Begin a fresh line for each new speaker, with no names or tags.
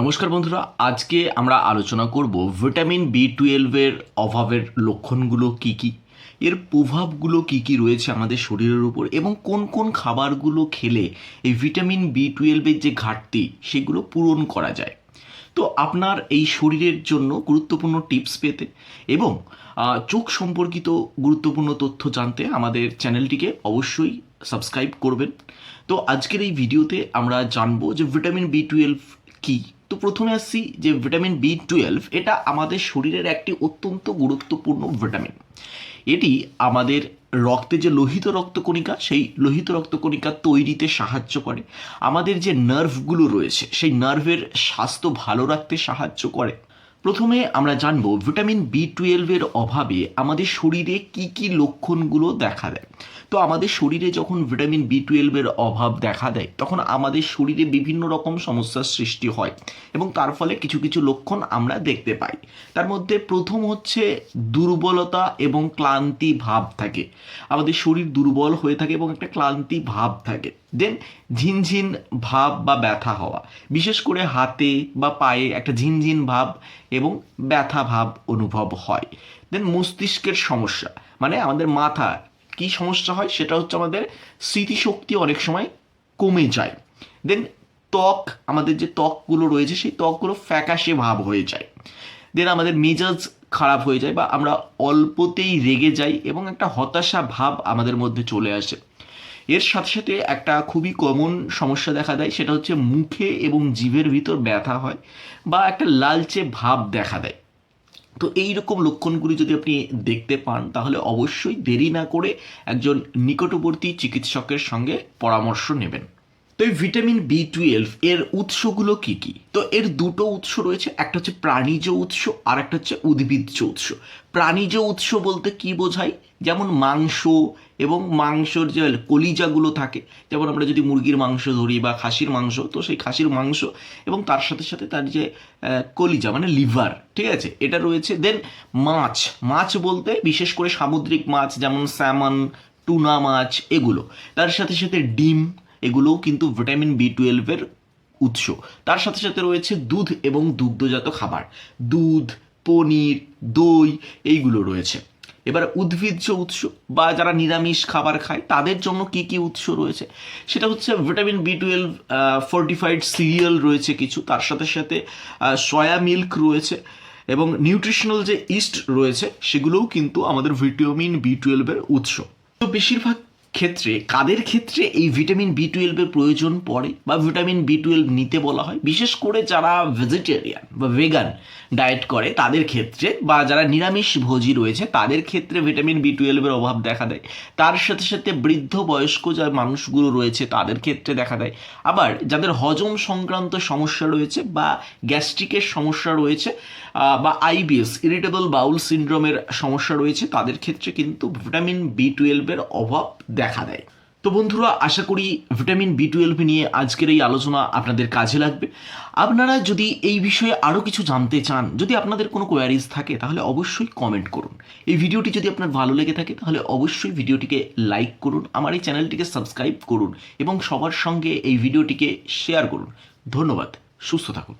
নমস্কার বন্ধুরা, আজকে আমরা আলোচনা করব ভিটামিন বি টুয়েলভের অভাবের লক্ষণগুলো কি কি? এর প্রভাবগুলো কি কি রয়েছে আমাদের শরীরের উপর এবং কোন কোন খাবারগুলো খেলে এই ভিটামিন বি টুয়েলভের যে ঘাটতি, সেগুলো পূরণ করা যায়। তো আপনার এই শরীরের জন্য গুরুত্বপূর্ণ টিপস পেতে এবং চোখ সম্পর্কিত গুরুত্বপূর্ণ তথ্য জানতে আমাদের চ্যানেলটিকে অবশ্যই সাবস্ক্রাইব করবেন। তো আজকের এই ভিডিওতে আমরা জানব যে ভিটামিন বি টুয়েলভ কী? তো প্রথমে আসছি যে ভিটামিন বি টুয়েলভ এটা আমাদের শরীরের একটি অত্যন্ত গুরুত্বপূর্ণ ভিটামিন। এটি আমাদের রক্তে যে লোহিত রক্তকণিকা, সেই লোহিত রক্তকণিকা তৈরিতে সাহায্য করে। আমাদের যে নার্ভগুলো রয়েছে, সেই নার্ভের স্বাস্থ্য ভালো রাখতে সাহায্য করে। প্রথমে আমরা জানব ভিটামিন বি টুয়েলভের অভাবে আমাদের শরীরে কি কি লক্ষণগুলো দেখা দেয়। তো আমাদের শরীরে যখন ভিটামিন বি টুয়েলভের অভাব দেখা দেয়, তখন আমাদের শরীরে বিভিন্ন রকম সমস্যার সৃষ্টি হয় এবং তার ফলে কিছু কিছু লক্ষণ আমরা দেখতে পাই। তার মধ্যে প্রথম হচ্ছে দুর্বলতা এবং ক্লান্তি ভাব থাকে। আমাদের শরীর দুর্বল হয়ে থাকে এবং একটা ক্লান্তি ভাব থাকে। দেন ঝিনঝিন ভাব বা ব্যথা হওয়া। বিশেষ করে হাতে বা পায়ে একটা ঝিনঝিন ভাব এবং ব্যথা ভাব অনুভব হয়। দেন মস্তিষ্কের সমস্যা মানে আমাদের মাথা কি সমস্যা হয় সেটা হচ্ছে আমাদের স্মৃতিশক্তি অনেক সময় কমে যায়। দেন ত্বক, আমাদের যে ত্বকগুলো রয়েছে সেই ত্বকগুলো ফ্যাকাশে ভাব হয়ে যায়। দেন আমাদের মেজাজ খারাপ হয়ে যায় বা আমরা অল্পতেই রেগে যাই এবং একটা হতাশা ভাব আমাদের মধ্যে চলে আসে। এর সাথে সাথে একটা খুবই কমন সমস্যা দেখা দেয়, সেটা হচ্ছে মুখে এবং জিভের ভিতর ব্যথা হয় বা একটা লালচে ভাব দেখা দেয়। তো এই রকম লক্ষণগুলি যদি আপনি দেখতে পান, তাহলে অবশ্যই দেরি না করে একজন নিকটবর্তী চিকিৎসকের সঙ্গে পরামর্শ নেবেন। তো এই ভিটামিন বি টুয়েলভ এর উৎসগুলো কি কি? তো এর দুটো উৎস রয়েছে, একটা হচ্ছে প্রাণীজ উৎস আর একটা হচ্ছে উদ্ভিজ্জ উৎস। প্রাণীজ উৎস বলতে কি বোঝায়? যেমন মাংস এবং মাংসর যে কলিজাগুলো থাকে, যেমন আমরা যদি মুরগির মাংস ধরি বা খাসির মাংস, তো সেই খাসির মাংস এবং তার সাথে সাথে তার যে কলিজা মানে লিভার, ঠিক আছে? এটা রয়েছে দেন মাছ। মাছ বলতে বিশেষ করে সামুদ্রিক মাছ যেমন স্যামন, টুনা মাছ, এগুলো। তার সাথে সাথে ডিম এগুলোও কিন্তু ভিটামিন বি টুয়েলভের উৎস। তার সাথে সাথে রয়েছে দুধ এবং দুগ্ধজাত খাবার। দুধ, পনির, দই, এইগুলো রয়েছে। এবার উদ্ভিজ্জ উৎস বা যারা নিরামিষ খাবার খায়, তাদের জন্য কি কি উৎস রয়েছে? সেটা হচ্ছে vitamin B twelve fortified cereal রয়েছে কিছু। তার সাথে সাথে সয়া মিল্ক রয়েছে এবং নিউট্রিশনাল যে ইস্ট রয়েছে, সেগুলোও কিন্তু আমাদের ভিটামিন বি টুয়েলভের উৎস। তো বেশিরভাগ ক্ষেত্রে, কাদের ক্ষেত্রে এই ভিটামিন বি টুয়েলভের প্রয়োজন পড়ে বা ভিটামিন বি টুয়েলভ নিতে বলা হয়? বিশেষ করে যারা ভেজিটেরিয়ান বা ভেগান ডায়েট করে, তাদের ক্ষেত্রে বা যারা নিরামিষ ভোজী রয়েছে, তাদের ক্ষেত্রে ভিটামিন বি টুয়েলভের অভাব দেখা দেয়। তার সাথে সাথে বৃদ্ধ বয়স্ক যা মানুষগুলো রয়েছে, তাদের ক্ষেত্রে দেখা দেয়। আবার যাদের হজম সংক্রান্ত সমস্যা রয়েছে বা গ্যাস্ট্রিকের সমস্যা রয়েছে বা আইবিএস ইরিটেবল বাউল সিন্ড্রোমের সমস্যা রয়েছে, তাদের ক্ষেত্রে কিন্তু ভিটামিন বি টুয়েলভের অভাব দেখা দেয়। তো বন্ধুরা, আশা করি ভিটামিন বি টুয়েলভ নিয়ে আজকের এই আলোচনা আপনাদের কাজে লাগবে। আপনারা যদি এই বিষয়ে আরও কিছু জানতে চান, যদি আপনাদের কোনো কোয়ারিজ থাকে, তাহলে অবশ্যই কমেন্ট করুন। এই ভিডিওটি যদি আপনার ভালো লেগে থাকে, তাহলে অবশ্যই ভিডিওটিকে লাইক করুন, আমার এই চ্যানেলটিকে সাবস্ক্রাইব করুন এবং সবার সঙ্গে এই ভিডিওটিকে শেয়ার করুন। ধন্যবাদ, সুস্থ থাকুন।